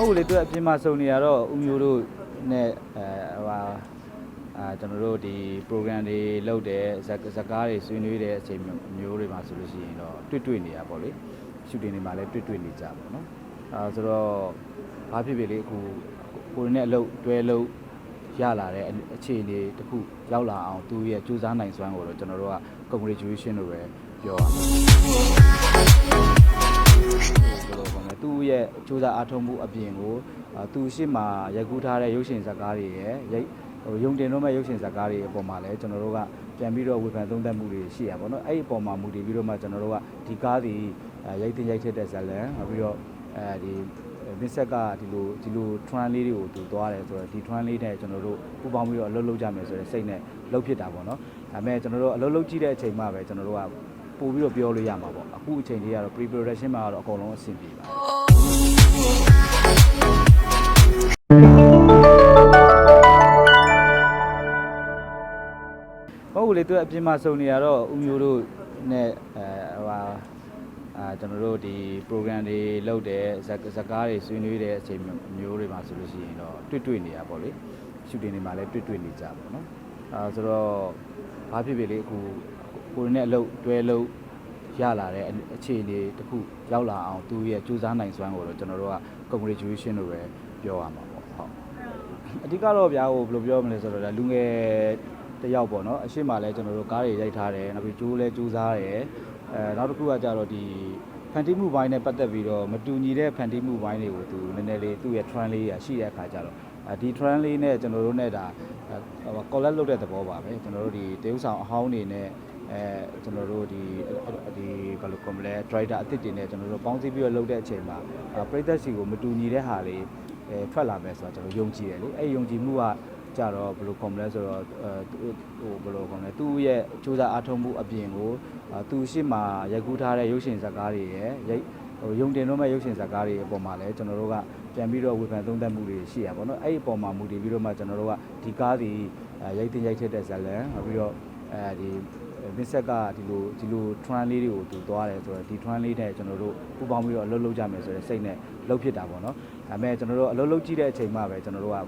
ဟုတ်ဘူးလေသူကအပြင်မှာစုံနေရတော့ဦးမျိုးတို့နဲ့အဲဟိုဟာအာကျွန်တော်တို့ဒီ program တွေလုပ်တယ်ဇာဇာကားတွေဆွေးနွေးတဲ့အချိန်မျိုးတွေမှာဆိုလို့ရှိရင်တော့တွေ့တွေ့နေရပေါ့လေရှူတင်တွေမှာလည်းတွေ့တွေ့နေကြပါတော့အာဆိုတော့ဘာဖြစ်ဖြစ်လေအခုကိုယ်နဲ့အလုပ်တွဲလုပ်ရလာတဲ့အခြေအနေတစ်ခုရောက်လာအောင်သူရဲ့စူးစမ်းနိုင်စွမ်းကိုတော့ကျွန်တော်တို့က congratulation လို့ပဲပြောရမှာဘယ်လိုကောလဲ သူ့ရဲ့စူးစမ်းအားထုတ်မှုအပြင်ကိုအာသူရှိမှရိုက်ကူးထားတဲ့ရုပ်ရှင်ဇာတ်ကားတွေရဲ့ရိုက်ဟိုယုံတင်တော့မဲ့ရုပ်ရှင်ဇာတ်ကားတွေအပေါ်မှာလည်းကျွန်တော်တို့ကပြန်ပြီးတော့ဝေဖန်သုံးသပ်မှုတွေရှိရပါတော့အဲ့ဒီအပေါ်မှာမူတည်ပြီးတော့မှကျွန်တော်တို့ကဒီကားဒီအာရိုက်တင်ရိုက်ထက်တဲ့ဇာတ်လန်နောက်ပြီးတော့အဲဒီမစ်ဆက်ကဒီလိုဒီလို trend လေးတွေကိုသူသွားတယ်ဆိုတော့ဒီ trend လေးနဲ့ကျွန်တော်တို့ပူပေါင်းပြီးတော့အလုပ်လုပ်ကြမယ်ဆိုတဲ့စိတ်နဲ့လုပ်ဖြစ်တာပေါ့နော်ဒါပေမဲ့ကျွန်တော်တို့အလုပ်လုပ်ကြည့်တဲ့အချိန်မှပဲကျွန်တော်တို့ကပို့ပြီးတော့ပြောလို့ရမှာပေါ့အခုအချိန်လေးကတော့ pre production မှာကတော့အကုန်လုံးအဆင်ပြေပါ ဟုတ်ဘူးလေသူကအပြင်မှာစုံနေရတော့ဦးမျိုးတို့နဲ့အဲဟိုဟာအာကျွန်တော်တို့ဒီ program တွေလုပ်တယ်ဇာဇာကားတွေဆွေးနွေးတဲ့အချိန်မျိုးတွေမှာဆိုလို့ရှိရင်တော့တွေ့တွေ့နေရပေါ့လေရှူတင်တွေမှာလည်းတွေ့တွေ့နေကြပါတော့အာဆိုတော့ဘာဖြစ်ဖြစ်လေအခုကိုယ်နဲ့အလုပ်တွဲလုပ် ရလာတဲ့အခြေအနေတစ်ခုရောက်လာအောင်သူရဲ့စူးစမ်းနိုင်စွမ်းကိုတော့ကျွန်တော်တို့က congratulation လို့ပဲပြောရမှာပေါ့ဟုတ်အဓိကတော့ဗျာဟိုဘယ်လိုပြောမလဲဆိုတော့ဒါလူငယ်တစ်ယောက်ပေါ့နော်အရှိမလဲကျွန်တော်တို့ကားတွေရိုက်ထားတယ်နောက်ပြီးကျိုးလဲကျိုးစားတယ်အဲနောက်တစ်ခုကကြတော့ဒီဖန်တီးမှုပိုင်းနဲ့ပတ်သက်ပြီးတော့မတူညီတဲ့ဖန်တီးမှုပိုင်းတွေကိုသူနည်းနည်းလေးသူ့ရဲ့ trend လေးရရှိတဲ့အခါကျတော့အဲဒီ trend လေးနဲ့ကျွန်တော်တို့နဲ့ဒါဟို collect လုပ်တဲ့သဘောပါပဲကျွန်တော်တို့ဒီတရုပ်ဆောင်အဟောင်းနေနဲ့ အဲကျွန်တော်တို့ဒီဒီဘယ်လိုခေါ်မလဲ driver အစ်စ်တွေနဲ့ကျွန်တော်တို့ပေါင်းစည်းပြီးတော့လုပ်တဲ့အချိန်မှာပရိသတ်စီကိုမတူညီတဲ့ဟာလေးအဲထွက်လာမယ်ဆိုတော့ကျွန်တော်ယုံကြည်တယ်လေအဲ့ဒီယုံကြည်မှုကကြတော့ဘယ်လိုခေါ်မလဲဆိုတော့အဲဟိုဘယ်လိုခေါ်မလဲသူ့ရဲ့စူးစမ်းအားထုတ်မှုအပြင်ကိုအာသူရှိမှရိုက်ကူးထားတဲ့ရုပ်ရှင်ဇာတ်ကားတွေရဲ့ရိုက်ဟိုယုံတင်တော့မဲ့ရုပ်ရှင်ဇာတ်ကားတွေအပေါ်မှာလည်းကျွန်တော်တို့ကပြန်ပြီးတော့ဝေဖန်သုံးသပ်မှုတွေရှိရပါတော့အဲ့ဒီအပေါ်မှာမူတည်ပြီးတော့မှကျွန်တော်တို့ကဒီကားဒီအဲရိုက်တင်ရိုက်ထက်တဲ့ဇာတ်လန်နောက်ပြီးတော့ အဲဒီမစ်ဆက်ကဒီလိုဒီလို trend လေးတွေကိုသူသွားတယ်ဆိုတော့ဒီ trend လေးနဲ့ကျွန်တော်တို့ပူပေါင်းပြီးတော့အလုပ်လုပ်ကြမယ်ဆိုတဲ့စိတ်နဲ့လုပ်ဖြစ်တာပေါ့နော်ဒါပေမဲ့ကျွန်တော်တို့အလုပ်လုပ်ကြည့်တဲ့အချိန်မှပဲကျွန်တော်တို့က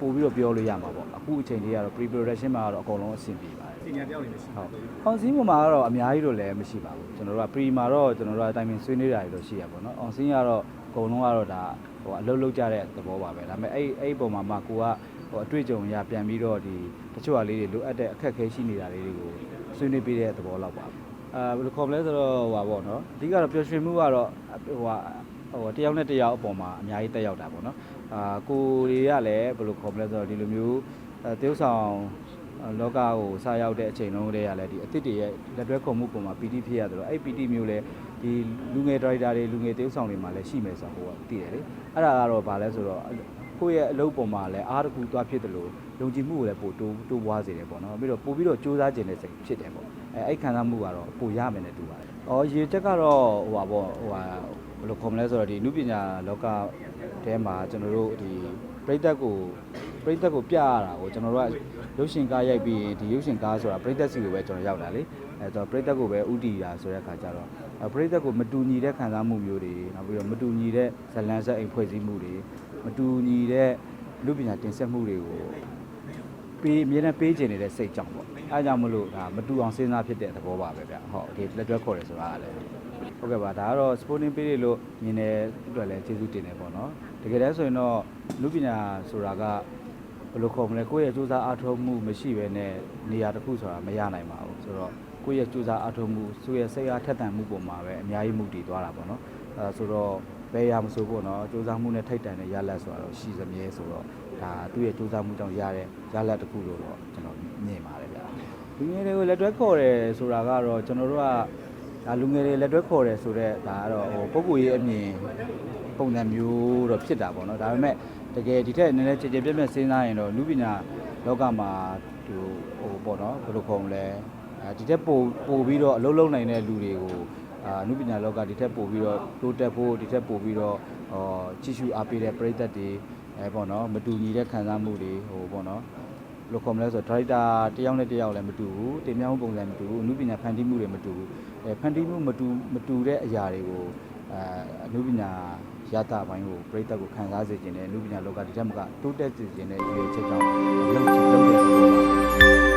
ပို့ပြီးတော့ပြောလို့ရမှာပေါ့အခုအချိန်လေးကတော့ pre production မှာကတော့အကုန်လုံးအဆင်ပြေပါတယ်စီနီယာတယောက်နေမရှိဟုတ်။ on scene ပေါ်မှာကတော့အများကြီးတော့လည်းမရှိပါဘူး။ကျွန်တော်တို့က pre မှာတော့ကျွန်တော်တို့ကတိုင်ပင်ဆွေးနွေးတာတွေတော့ရှိရပါတော့။ on scene ကတော့အကုန်လုံးကတော့ဒါဟိုအလုပ်လုပ်ကြတဲ့သဘောပါပဲ။ဒါပေမဲ့အဲ့အဲ့ဒီပုံမှာမှကိုက ဟိုအတွေ့အကြုံရပြန်ပြီးတော့ဒီတချို့ဟာလေးတွေလိုအပ်တဲ့အခက်အခဲရှိနေတာလေးတွေကိုဆွေးနွေးပေးတဲ့သဘောလောက်ပါပဲ။အာဘယ်လိုခေါ်မလဲဆိုတော့ဟိုပါပေါ့နော်။အဓိကတော့ပျော်ရွှင်မှုကတော့ဟိုဟာဟိုတယောက်နဲ့တယောက်အပေါ်မှာအများကြီးတက်ရောက်တာပေါ့နော်။အာကိုတွေကလည်းဘယ်လိုခေါ်မလဲဆိုတော့ဒီလိုမျိုးအဲတရုပ်ဆောင်လောကကိုစရောက်တဲ့အချိန်လုံးတည်းကလည်းဒီအစ်စ်တွေရဲ့လက်တွဲခုံမှုပုံမှာ PT ဖြစ်ရတယ်လို့အဲ့ PT မျိုးလဲဒီလူငယ်ဒရိုက်တာတွေလူငယ်တရုပ်ဆောင်တွေမှာလည်းရှိမယ်ဆိုတော့ဟိုကသိတယ်လေအဲ့ဒါကတော့ဗာလဲဆိုတော့ ကိုယ့်ရဲ့အလုပ်ပုံမှာလည်းအားတစ်ခုသွားဖြစ်တယ်လို့ယုံကြည်မှုကိုလည်းပို့တိုးတိုးပွားစေတယ်ပေါ့နော်ပြီးတော့ပို့ပြီးတော့စူးစမ်းခြင်းတဲ့စိတ်ဖြစ်တယ်ပေါ့အဲအဲ့ခံစားမှုကတော့ပိုရမယ်နဲ့တူပါတယ်။အော်ရေချက်ကတော့ဟိုပါပေါ့ဟိုဟာဘယ်လိုခေါ်မလဲဆိုတော့ဒီနုပညာလောကထဲမှာကျွန်တော်တို့ဒီပြိသက်ကိုပြိသက်ကိုပြရတာကိုကျွန်တော်တို့ကရုပ်ရှင်ကားရိုက်ပြီးရင်ဒီရုပ်ရှင်ကားဆိုတာပရိသတ်စီကိုပဲကျွန်တော်ရောက်တာလေအဲဆိုတော့ပရိသတ်ကိုပဲဥတီတာဆိုတဲ့အခါကျတော့အဲပရိသတ်ကိုမတူညီတဲ့ခံစားမှုမျိုးတွေနောက်ပြီးတော့မတူညီတဲ့ဇလန်ဆက်အိမ်ဖွဲ့စည်းမှုတွေ မတူညီတဲ့လူပညာတင်ဆက်မှုတွေကိုပေးအမြဲတမ်းပေးခြင်းနေတဲ့စိတ်ကြောင့်ပေါ့အဲကြောင့်မလို့ဒါမတူအောင်စဉ်းစားဖြစ်တဲ့သဘောပါပဲဗျဟုတ်ဒီလက်တွဲခေါ်တယ်ဆိုတာကလည်းဟုတ်ကဲ့ပါဒါကတော့ sporting ပေးတယ်လို့မြင်တဲ့အတွက်လည်းကျေးဇူးတင်တယ်ပေါ့နော်တကယ်တမ်းဆိုရင်တော့လူပညာဆိုတာကဘယ်လိုခေါ်မလဲကိုယ့်ရဲ့စူးစမ်းအားထုတ်မှုမရှိဘဲနဲ့နေရာတစ်ခုဆိုတာမရနိုင်ပါဘူးဆိုတော့ကိုယ့်ရဲ့စူးစမ်းအားထုတ်မှုသူ့ရဲ့စိတ်အားထက်သန်မှုပုံမှာပဲအများကြီးမှုတည်သွားတာပေါ့နော်အဲဆိုတော့ ဘယ်ရမဆိုပေါ့နော်စူးစမ်းမှုနဲ့ထိတ်တန်တဲ့ရလဒ်ဆိုတာတော့ရှိစမြဲဆိုတော့ဒါသူ့ရဲ့စူးစမ်းမှုကြောင့်ရတဲ့ရလဒ်တစ်ခုလို့တော့ကျွန်တော်မြင်ပါတယ်ဗျာလူငယ်တွေကိုလက်တွဲခေါ်တယ်ဆိုတာကတော့ကျွန်တော်တို့ကဒါလူငယ်တွေလက်တွဲခေါ်တယ်ဆိုတော့ဒါကတော့ဟိုပုံကိုရေးအမြင်ပုံစံမျိုးတော့ဖြစ်တာပေါ့နော်ဒါပေမဲ့တကယ်ဒီထက်နည်းနည်းကြည်ကြည်ပြည့်ပြည့်စဉ်းစားရင်တော့လူပညာလောကမှာသူဟိုပေါ့နော်ဘယ်လိုခေါ်မလဲအဲဒီထက်ပိုပိုပြီးတော့အလုံးလုံးနိုင်တဲ့လူတွေကို အာလူပညာလောကဒီထက်ပိုပြီးတော့တိုးတက်ဖို့ဒီထက်ပိုပြီးတော့ဟောကြည့်ရှုအားပေးတဲ့ပရိသတ်တွေအဲပေါ့နော်မတူညီတဲ့ခံစားမှုတွေဟိုပေါ့နော်ဘယ်လိုခေါ်မလဲဆိုတော့ဒါရိုက်တာတယောက်နဲ့တယောက်လည်းမတူဘူးတင်မြောင်းပုံစံမတူဘူးအနုပညာဖန်တီးမှုတွေမတူဘူးအဲဖန်တီးမှုမတူမတူတဲ့အရာတွေကိုအဲအနုပညာရတာပိုင်းကိုပြည်သက်ကိုခံစားစေခြင်းနဲ့လူပညာလောကတစ်ချက်မကတိုးတက်စေခြင်းနဲ့ရည်ရွယ်ချက်ကြောင့်လုပ်